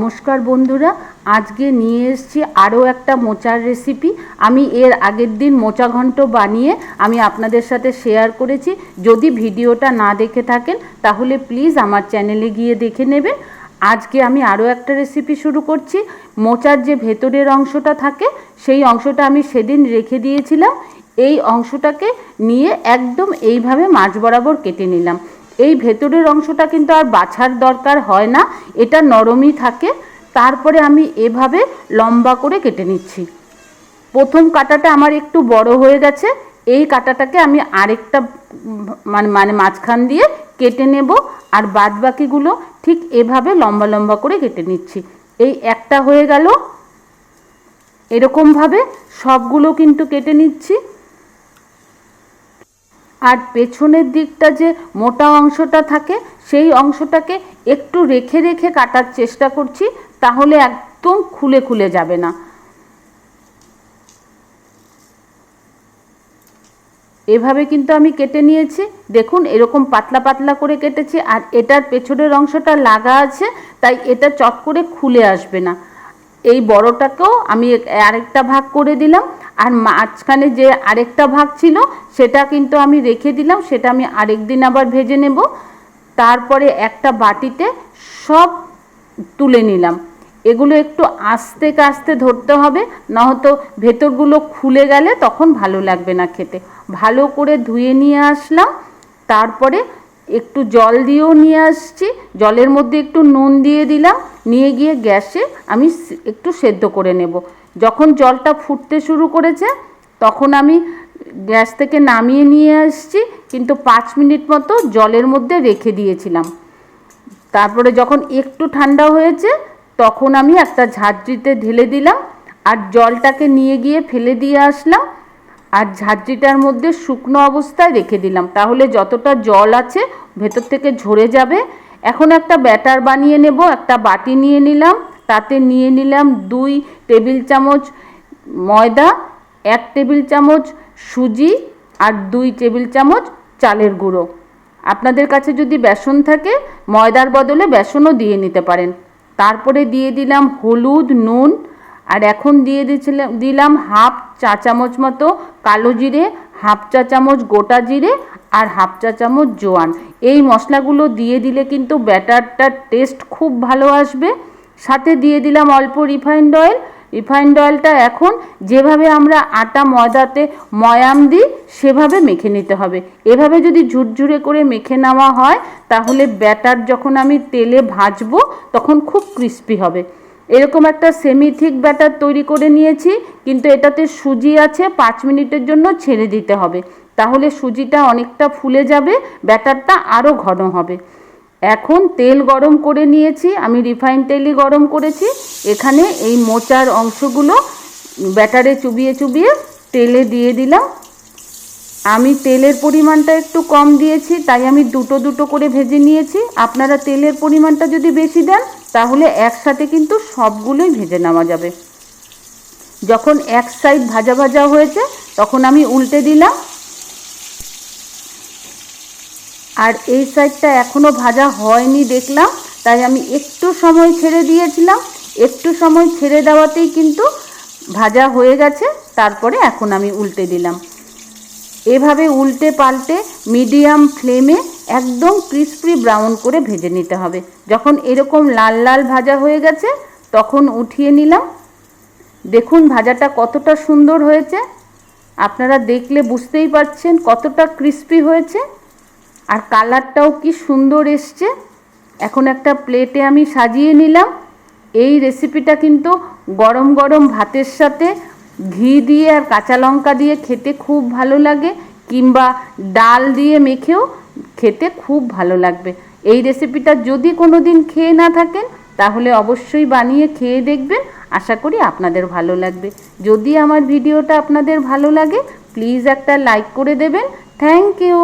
নমস্কার বন্ধুরা, আজকে নিয়ে এসেছি আরও একটা মোচার রেসিপি আমি এর আগের দিন মোচা ঘন্ট বানিয়ে আমি আপনাদের সাথে শেয়ার করেছি। যদি ভিডিওটা না দেখে থাকেন, তাহলে প্লিজ আমার চ্যানেলে গিয়ে দেখে নেবেন। আজকে আমি আরও একটা রেসিপি শুরু করছি। মোচার যে ভেতরের অংশটা থাকে, সেই অংশটা আমি সেদিন রেখে দিয়েছিলাম। এই অংশটাকে নিয়ে একদম এইভাবে মাছ বরাবর কেটে নিলাম। এই ভেতরের অংশটা কিন্তু আর বাছার দরকার হয় না, এটা নরমই থাকে। তারপরে আমি এভাবে লম্বা করে কেটে নিচ্ছি। প্রথম কাটাটা আমার একটু বড় হয়ে গেছে, এই কাটাটাকে আমি আরেকটা মানে মানে মাঝখান দিয়ে কেটে নেব আর বাদ বাকিগুলো ঠিক এভাবে লম্বা লম্বা করে কেটে নিচ্ছি। এই একটা হয়ে গেল, এরকমভাবে সবগুলো কিন্তু কেটে নিচ্ছি। আর পেছনের দিকটা যে মোটা অংশটা থাকে, সেই অংশটাকে একটু রেখে রেখে কাটার চেষ্টা করছি, তাহলে একদম খুলে খুলে যাবে না। এভাবে কিন্তু আমি কেটে নিয়েছি। দেখুন, এরকম পাতলা পাতলা করে কেটেছি, আর এটার পেছনের অংশটা লাগা আছে, তাই এটা চট করে খুলে আসবে না। এই বড়টাকেও আমি আরেকটা ভাগ করে দিলাম, আর মাঝখানে যে আরেকটা ভাগ ছিল, সেটা কিন্তু আমি রেখে দিলাম, সেটা আমি আরেক দিন আবার ভেজে নেব। তারপরে একটা বাটিতে সব তুলে নিলাম। এগুলো একটু আস্তে কাস্তে ধরতে হবে, নয়তো ভেতরগুলো খুলে গেলে তখন ভালো লাগবে না খেতে। ভালো করে ধুয়ে নিয়ে আসলাম, তারপরে একটু জল দিয়েও নিয়ে আসছি, জলের মধ্যে একটু নুন দিয়ে দিলাম, নিয়ে গিয়ে গ্যাসে আমি একটু সেদ্ধ করে নেব। যখন জলটা ফুটতে শুরু করেছে, তখন আমি গ্যাস থেকে নামিয়ে নিয়ে আসছি, কিন্তু পাঁচ মিনিট মতো জলের মধ্যে রেখে দিয়েছিলাম। তারপরে যখন একটু ঠান্ডা হয়েছে, তখন আমি একটা ঝাঁঝরিতে ঢেলে দিলাম, আর জলটাকে নিয়ে গিয়ে ফেলে দিয়ে আসলাম আর ঝাঁঝরিটার মধ্যে শুকনো অবস্থায় রেখে দিলাম। তাহলে যতটা জল আছে, ভেতর থেকে ঝরে যাবে। এখন একটা ব্যাটার বানিয়ে নেব, একটা বাটি নিয়ে নিলাম। তাতে নিয়ে নিলাম দুই টেবিল চামচ ময়দা, এক টেবিল চামচ সুজি আর দুই টেবিল চামচ চালের গুঁড়ো। আপনাদের কাছে যদি বেসন থাকে, ময়দার বদলে বেসনও দিয়ে নিতে পারেন। তারপরে দিয়ে দিলাম হলুদ, নুন আর এখন দিয়ে দিয়েছিলাম দিলাম হাফ চা চামচ মতো কালো জিরে, হাফ চা চামচ গোটা জিরে আর হাফ চা চামচ জোয়ান। এই মশলাগুলো দিয়ে দিলে কিন্তু ব্যাটারটার টেস্ট খুব ভালো আসবে। সাথে দিয়ে দিলাম অল্প রিফাইন্ড অয়েল। রিফাইন্ড অয়েলটা এখন যেভাবে আমরা আটা ময়দাতে ময়াম দিই, সেভাবে মেখে নিতে হবে। এভাবে যদি ঝুরঝুরে করে মেখে নেওয়া হয়, তাহলে ব্যাটার যখন আমি তেলে ভাজবো, তখন খুব ক্রিস্পি হবে। এরকম একটা সেমি থিক ব্যাটার তৈরি করে নিয়েছি, কিন্তু এটাতে সুজি আছে, পাঁচ মিনিটের জন্য ছেড়ে দিতে হবে। তাহলে সুজিটা অনেকটা ফুলে যাবে, ব্যাটারটা আরও ঘন হবে। এখন তেল গরম করে নিয়েছি, আমি রিফাইন তেলই গরম করেছি। এখানে এই মোচার অংশগুলো ব্যাটারে চুবিয়ে চুবিয়ে তেলে দিয়ে দিলাম। আমি তেলের পরিমাণটা একটু কম দিয়েছি, তাই আমি দুটো দুটো করে ভেজে নিয়েছি। আপনারা তেলের পরিমাণটা যদি বেশি দেন তাহলে একসাথে কিন্তু সবগুলোই ভেজে নেওয়া যাবে। যখন এক সাইড ভাজা ভাজা হয়েছে, তখন আমি উল্টে দিলাম। আর এই সাইডটা এখনও ভাজা হয়নি দেখলাম, তাই আমি একটু সময় ছেড়ে দিয়েছিলাম। একটু সময় ছেড়ে দেওয়াতেই কিন্তু ভাজা হয়ে গেছে, তারপরে এখন আমি উল্টে দিলাম। এভাবে উল্টে পাল্টে মিডিয়াম ফ্লেমে একদম ক্রিস্পি ব্রাউন করে ভেজে নিতে হবে। যখন এরকম লাল লাল ভাজা হয়ে গেছে, তখন উঠিয়ে নিলাম। দেখুন ভাজাটা কতটা সুন্দর হয়েছে। আপনারা দেখলে বুঝতেই পারছেন কতটা ক্রিস্পি হয়েছে। আর কালারটাও কি সুন্দর এসছে। এখন একটা প্লেটে আমি সাজিয়ে নিলাম। এই রেসিপিটা কিন্তু গরম গরম ভাতের সাথে ঘি দিয়ে আর কাঁচা লঙ্কা দিয়ে খেতে খুব ভালো লাগে, কিংবা ডাল দিয়ে মেখেও খেতে খুব ভালো লাগবে। এই রেসিপিটা যদি কোনো দিন খেয়ে না থাকেন, তাহলে অবশ্যই বানিয়ে খেয়ে দেখবেন। আশা করি আপনাদের ভালো লাগবে। যদি আমার ভিডিওটা আপনাদের ভালো লাগে প্লিজ একটা লাইক করে দেবেন। Thank you